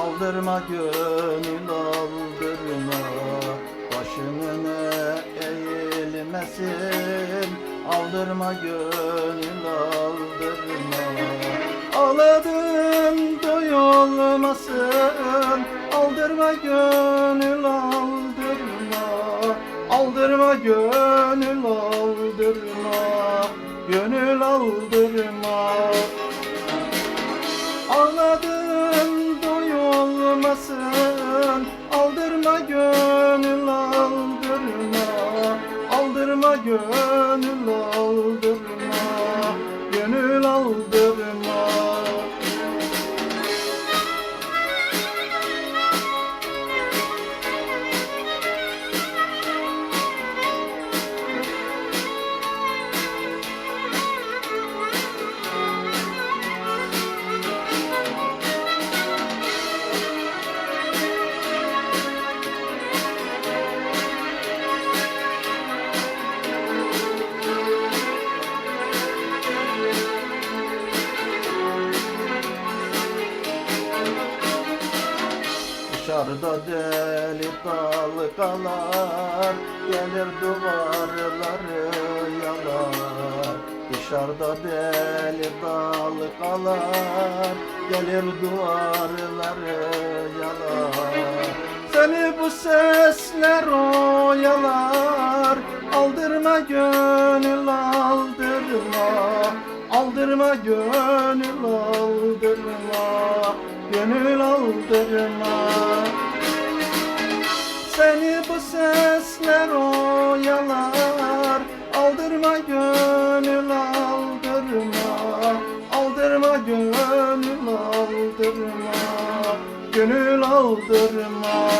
Aldırma gönül aldırma. Başını eğilmesin. Aldırma gönül aldırma. Ağladın doyulmasın Aldırma gönül aldırma. Aldırma gönül aldırma. Gönül aldırma doyulmasın Aldırma gönül aldırma. Aldırma gönül aldırma Dışarıda deli dalgalar Gelir duvarları yalar. Dışarıda deli dalgalar Gelir duvarları yalar. Seni bu sesler oyalar Aldırma gönül aldırma. Aldırma gönül aldırma. Gönül aldırma Seni bu sesler oyalar Aldırma gönül aldırma. Aldırma gönül aldırma. Gönül aldırma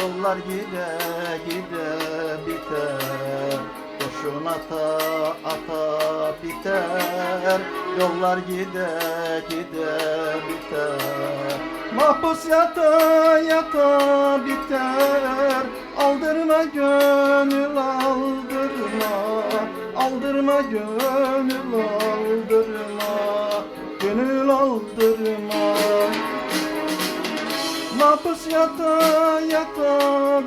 Yollar gide gide biter. Kurşun ata ata biter. Yollar gide gide biter. Mahpus yata yata biter. Aldırma gönül aldırma. Aldırma gönül aldırma. Gönül aldırma Mahpus yata yata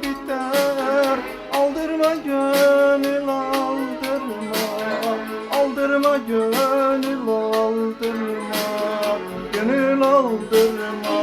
biter. Aldırma gönül aldırma. Aldırma gönül aldırma. Gönül aldırma